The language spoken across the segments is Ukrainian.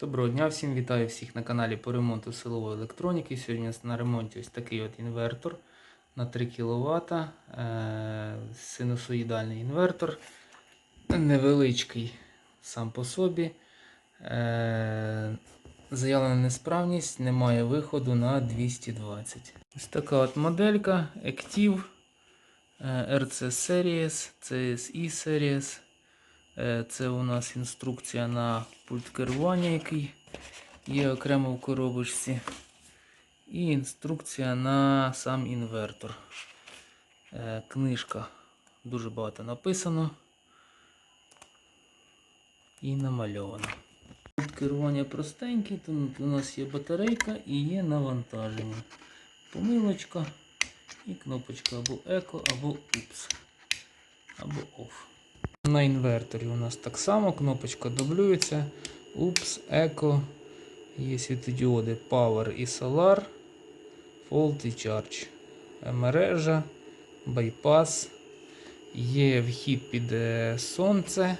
Доброго дня всім, вітаю всіх на каналі по ремонту силової електроніки. Сьогодні у нас на ремонті ось такий от інвертор на 3 кВт. Е- синусоїдальний інвертор. Невеличкий сам по собі. Е- заявлена несправність, немає виходу на 220. Ось така от моделька Active е, RC Series, CSI Series. Е, Це у нас інструкція на пульт керування, який є окремо в коробочці. І інструкція на сам інвертор. Е, Книжка дуже багато написано і намальовано. Пульт керування простенький, тут у нас є батарейка і є навантаження. Помилочка і кнопочка або еко, або упс, або OFF. На інверторі у нас так само кнопочка дублюється. Упс, Eco. Є світодіоди Power і Solar. Fault і Charge. Мережа, байпас. Є вхід під сонце.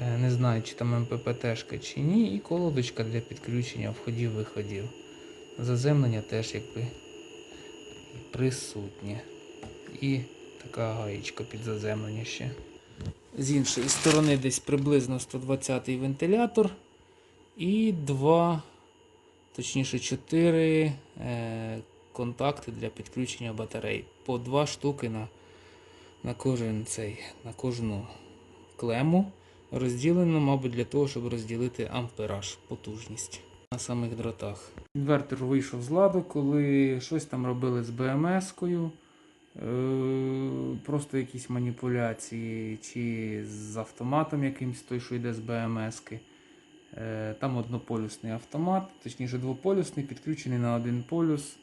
Е, Не знаю, чи там МППТшка чи ні. І колодочка для підключення входів-виходів. Заземлення теж якби присутнє. І така гаєчка під заземлення ще. З іншої сторони десь приблизно 120 вентилятор. І два, точніше 4 е, контакти для підключення батарей. По два штуки на, на, кожен цей, на кожну клему. Розділено, мабуть, для того, щоб розділити ампераж, потужність на самих дротах. Інвертор вийшов з ладу, коли щось там робили з БМС-кою. Е, просто якісь маніпуляції, чи з автоматом якимсь той, що йде з БМС-ки. Е, Там однополюсний автомат, точніше двополюсний, підключений на один полюс,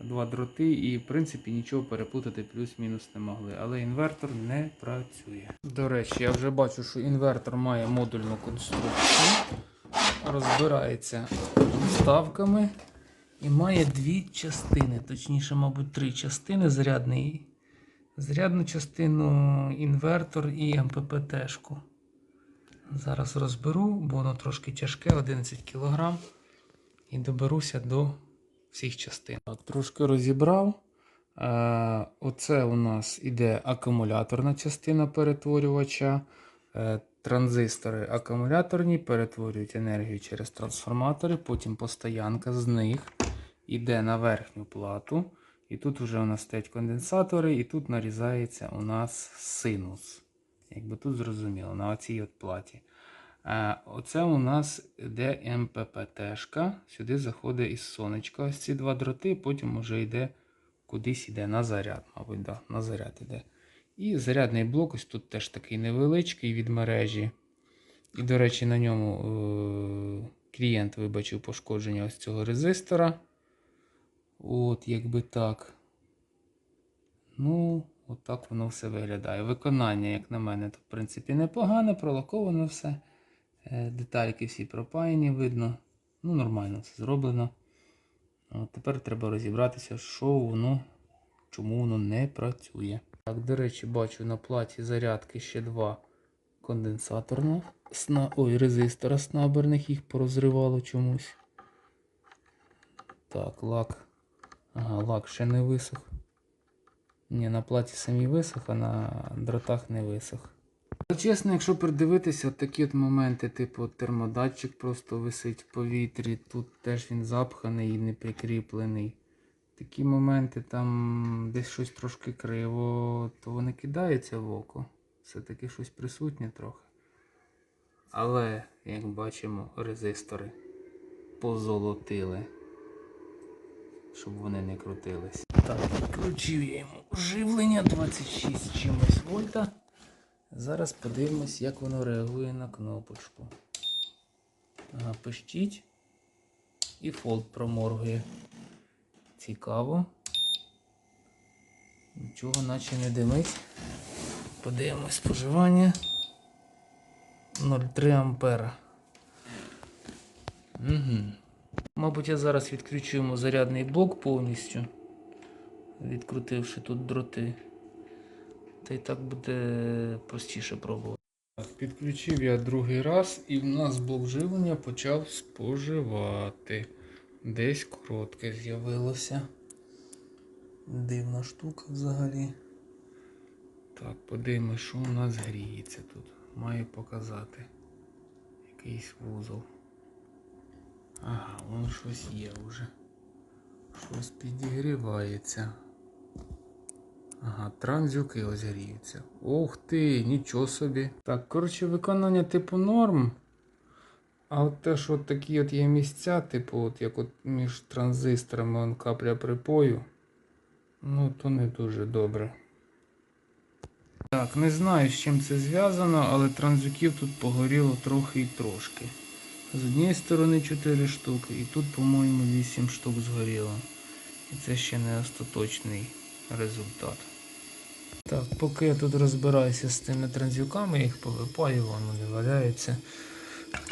два дроти, і в принципі нічого переплутати плюс-мінус не могли. Але інвертор не працює. До речі, я вже бачу, що інвертор має модульну конструкцію, розбирається вставками. І має дві частини, точніше, мабуть, три частини. Зарядний, зарядну частину, інвертор і МППТ-шку. Зараз розберу, бо воно трошки тяжке, 11 кг. І доберуся до всіх частин. Трошки розібрав. Е, Оце у нас іде акумуляторна частина перетворювача. Е, Транзистори акумуляторні перетворюють енергію через трансформатори, потім постоянка з них йде на верхню плату. І тут вже у нас стоять конденсатори, і тут нарізається у нас синус. Якби тут зрозуміло, на оцій от платі. Е, оце у нас йде МППТшка. Сюди заходить із сонечка. Ось ці два дроти, потім вже йде кудись йде на заряд, мабуть, да, на заряд йде. І зарядний блок ось тут теж такий невеличкий від мережі. І, до речі, на ньому е- клієнт вибачив пошкодження ось цього резистора. От, якби так. Ну, от так воно все виглядає. Виконання, як на мене, то в принципі непогане, пролаковано все. Е, Детальки всі пропаяні, видно. Ну, нормально все зроблено. От Тепер треба розібратися, що воно, чому воно не працює. Так, до речі, бачу на платі зарядки ще два конденсаторних. Сна... Ой, резистора снаберних їх порозривало чомусь. Так, лак. Ага, лак ще не висох. Ні, на платі самі висох, а на дротах не висох. Але Чесно, якщо придивитися, от такі от моменти, типу термодатчик просто висить в повітрі, тут теж він запханий і не прикріплений. Такі моменти там десь щось трошки криво, то вони кидаються в око. Все-таки щось присутнє трохи. Але, як бачимо, резистори позолотили щоб вони не крутились. Так, підключив я йому живлення 26 чимось вольта. Зараз подивимось, як воно реагує на кнопочку. Ага, пищить. І фолд проморгує. Цікаво. Нічого наче не димить. Подивимось споживання. 0,3 ампера. Угу. Мабуть, я зараз відключу йому зарядний блок повністю, відкрутивши тут дроти. Та й так буде простіше пробувати. Так, підключив я другий раз і в нас блок живлення почав споживати. Десь коротке з'явилося. Дивна штука взагалі. Так, подивимось, що у нас гріється тут. Має показати. Якийсь вузол. Ага, воно щось є вже. Щось підігрівається. Ага, транзюки ось гріються. Ух ти, нічого собі. Так, коротше, виконання типу норм. А от те, що от такі от є місця, типу, от як от між транзисторами он капля припою. Ну, то не дуже добре. Так, не знаю, з чим це зв'язано, але транзюків тут погоріло трохи і трошки. З однієї сторони 4 штуки, і тут, по-моєму, 8 штук згоріло. І це ще не остаточний результат. Так, поки я тут розбираюся з тими транзюками, їх повипаю, воно не валяється.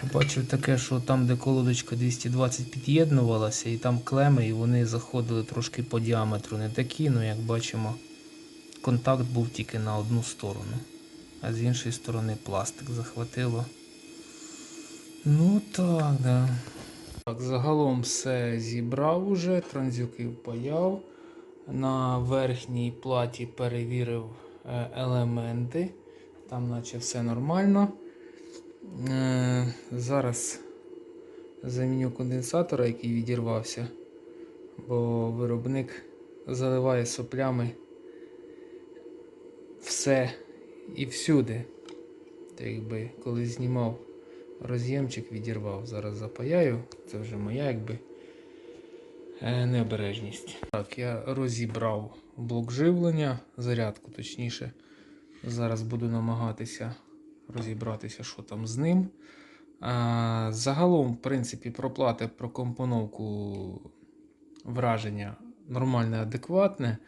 Побачив таке, що там, де колодочка 220 під'єднувалася, і там клеми, і вони заходили трошки по діаметру. Не такі, ну як бачимо, контакт був тільки на одну сторону. А з іншої сторони пластик захватило. Ну так, да. Так, загалом все зібрав уже, транзюки впаяв. На верхній платі перевірив е, елементи. Там наче все нормально. Е, Зараз заміню конденсатора, який відірвався, бо виробник заливає соплями все і всюди. Так якби коли знімав роз'ємчик, відірвав. Зараз запаяю. Це вже моя якби е, необережність. Так, я розібрав блок живлення, зарядку точніше. Зараз буду намагатися розібратися, що там з ним. А, загалом, в принципі, проплати про компоновку враження нормальне, адекватне.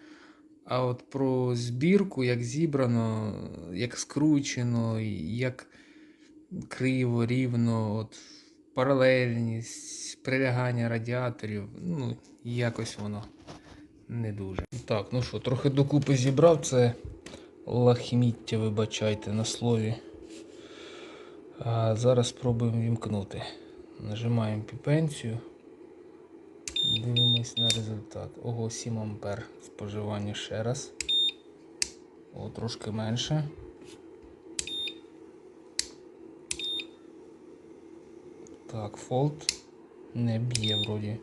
А от про збірку, як зібрано, як скручено, як криво, рівно, от паралельність, прилягання радіаторів, ну, якось воно не дуже. Так, ну що, трохи докупи зібрав, це лахміття, вибачайте, на слові. А зараз спробуємо вімкнути. Нажимаємо піпенцію. Дивимось на результат. Ого, 7 ампер споживання ще раз. О, трошки менше. Так, фолт не б'є вроді.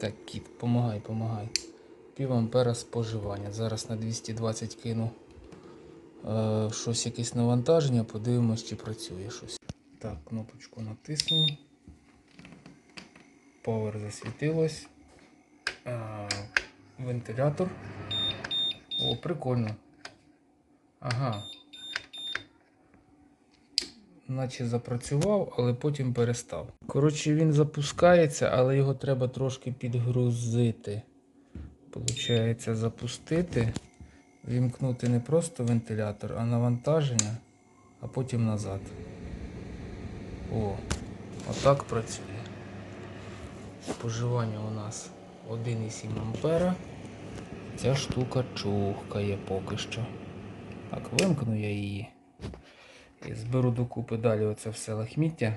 Так, кіт, помагай, помагай. Пів ампера споживання. Зараз на 220 кину е, щось якесь навантаження, подивимось, чи працює щось. Так, кнопочку натиснув. Power засвітилось. А, вентилятор. О, прикольно. Ага. Наче запрацював, але потім перестав. Коротше, він запускається, але його треба трошки підгрузити. Получається запустити, вімкнути не просто вентилятор, а навантаження, а потім назад. О, отак працює. Споживання у нас 1,7 ампера. Ця штука чухкає поки що. Так, вимкну я її. І зберу докупи далі оце все лахміття.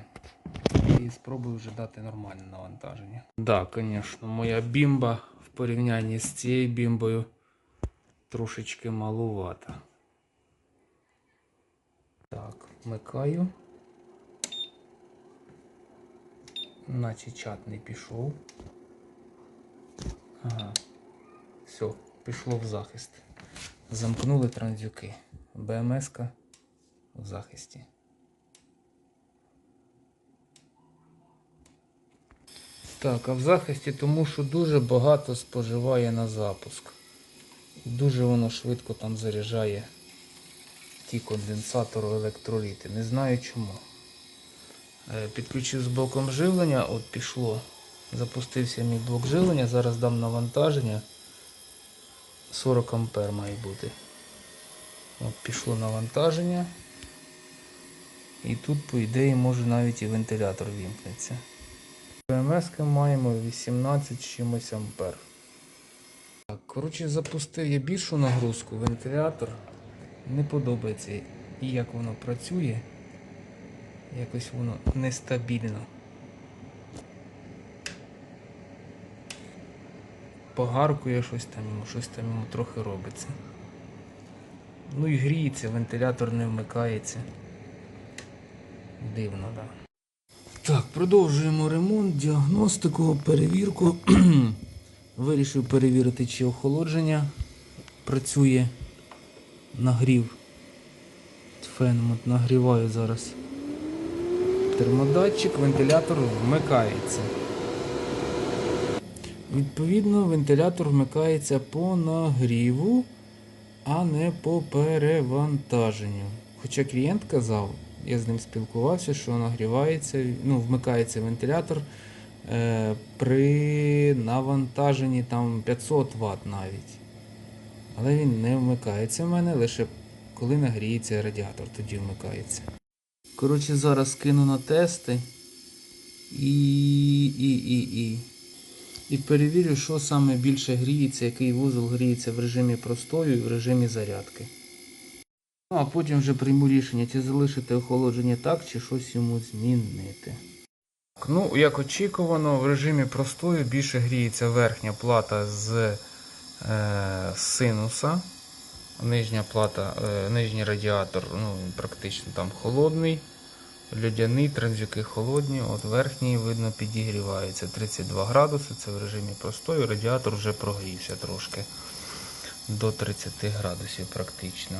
І спробую вже дати нормальне навантаження. Так, да, звісно, моя бімба в порівнянні з цією бімбою трошечки малувата. Так, вмикаю. Наче чат не пішов. Ага. Все, пішло в захист. Замкнули транзюки. БМС-ка в захисті. Так, а в захисті тому, що дуже багато споживає на запуск. Дуже воно швидко там заряджає ті конденсатору електроліти. Не знаю чому. Е, Підключив з блоком живлення, от пішло. Запустився мій блок живлення, зараз дам навантаження. 40 ампер має бути. От пішло навантаження. І тут, по ідеї, може навіть і вентилятор вімкнеться. ПМС маємо 18 з чимось ампер. Так, коротше, запустив я більшу нагрузку, вентилятор. Не подобається і як воно працює. Якось воно нестабільно. Погаркує щось там йому, щось там йому трохи робиться. Ну і гріється, вентилятор не вмикається. Дивно, так. Так, продовжуємо ремонт, діагностику, перевірку. Вирішив перевірити, чи охолодження працює нагрів. От нагріваю зараз термодатчик, вентилятор вмикається. Відповідно, вентилятор вмикається по нагріву, а не по перевантаженню. Хоча клієнт казав, я з ним спілкувався, що нагрівається, ну, вмикається вентилятор е, при навантаженні там 500 Вт навіть. Але він не вмикається в мене, лише коли нагріється радіатор, тоді вмикається. Коротше, зараз кину на тести і, і, і, і. І перевірю, що саме більше гріється, який вузол гріється в режимі простою і в режимі зарядки. Ну, а потім вже прийму рішення, чи залишити охолодження так, чи щось йому змінити. Ну, як очікувано, в режимі простою більше гріється верхня плата з е, синуса. Нижня плата, е, нижній радіатор ну, практично там холодний. Льодяний, транзюки холодні, от верхній, видно, підігрівається 32 градуси, це в режимі простою, радіатор вже прогрівся трошки до 30 градусів практично.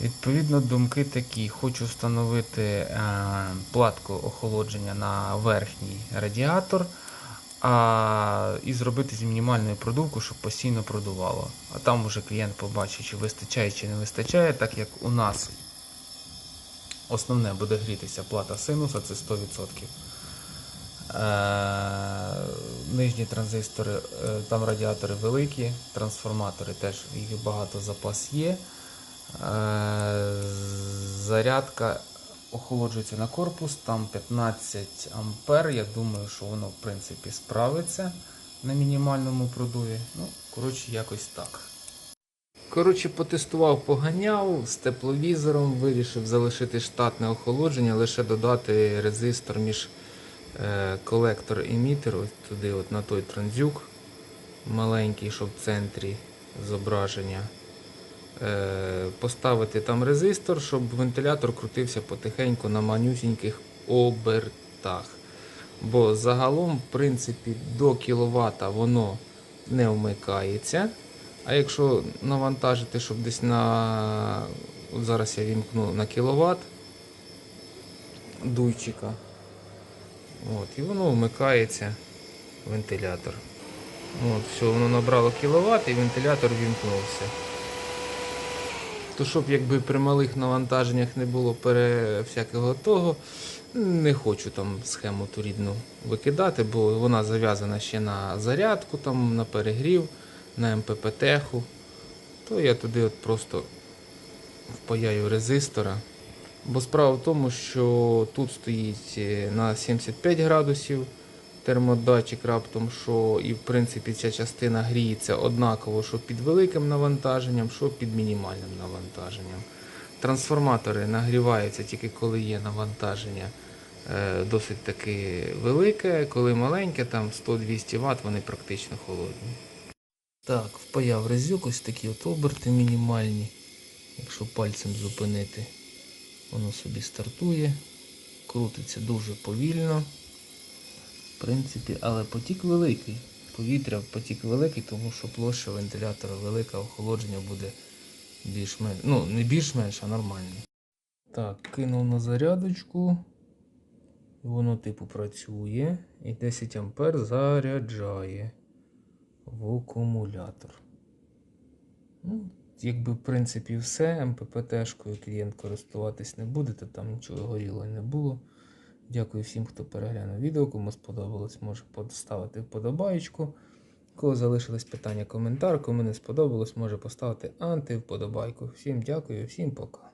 Відповідно, думки такі: хочу встановити е, платку охолодження на верхній радіатор а, і зробити з мінімальною продувку, щоб постійно продувало. А там вже клієнт побачить, чи вистачає, чи не вистачає, так як у нас основне буде грітися плата синуса, це 100%. Е, нижні транзистори, е, там радіатори великі, трансформатори теж їх багато запас є. Е, зарядка охолоджується на корпус, там 15 ампер. Я думаю, що воно в принципі справиться на мінімальному продуві. Ну, коротше, якось так. Коротше, потестував, поганяв з тепловізором, вирішив залишити штатне охолодження, лише додати резистор між е, колектор і мітер, ось туди, от на той транзюк маленький, щоб в центрі зображення. Е, поставити там резистор, щоб вентилятор крутився потихеньку на манюсіньких обертах. Бо загалом, в принципі, до кВт воно не вмикається. А якщо навантажити, щоб десь на. От зараз я вімкну на кіловат дуйчика. От, І воно вмикається вентилятор. От, Все, воно набрало кіловат і вентилятор вімкнувся. То щоб якби при малих навантаженнях не було пере всякого того, не хочу там схему ту рідну викидати, бо вона зав'язана ще на зарядку, там, на перегрів, на МППТ-ху. То я туди от просто впаяю резистора. Бо справа в тому, що тут стоїть е, на 75 градусів термодатчик раптом, що і в принципі ця частина гріється однаково, що під великим навантаженням, що під мінімальним навантаженням. Трансформатори нагріваються тільки коли є навантаження е, досить таки велике, коли маленьке, там 100-200 Вт, вони практично холодні. Так, впаяв резюк, ось такі от оберти мінімальні. Якщо пальцем зупинити, воно собі стартує, крутиться дуже повільно. В принципі, але потік великий. Повітря потік великий, тому що площа вентилятора велика, охолодження буде більш-менш. Ну, не більш-менш, а нормально. Так, кинув на зарядочку. Воно типу працює. І 10 ампер заряджає в акумулятор. Ну, Якби в принципі все, МППТ-шкою клієнт користуватись не буде, то там нічого горіло не було. Дякую всім, хто переглянув відео. Кому сподобалось, може поставити вподобайку. Коли залишились питання, коментар. Кому не сподобалось, може поставити антивподобайку. Всім дякую, всім пока.